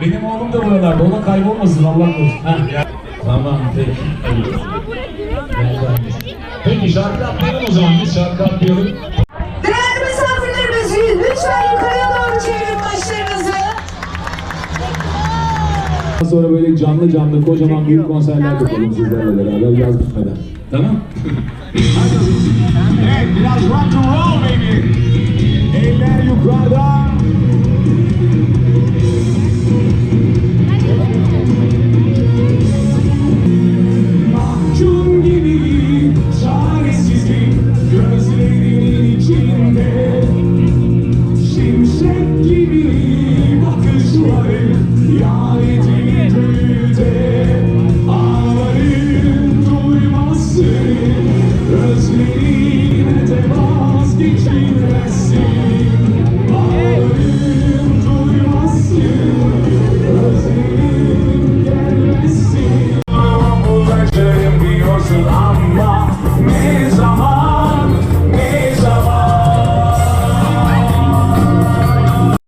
Mahmut da buralarda. O da kaybolmasın Allah korusun. Tamam peki. Peki şarkı atlayalım o zaman. Biz şarkı atlayalım. Değerli misafirlerimiz lütfen yukarıya doğru çevirin başlarınızı. Daha sonra böyle canlı canlı kocaman büyük konserler yapalım sizlerle beraber yaz bitmeden. Tamam? evet biraz rock and roll baby. Eller yukarıda. gently. Yeah.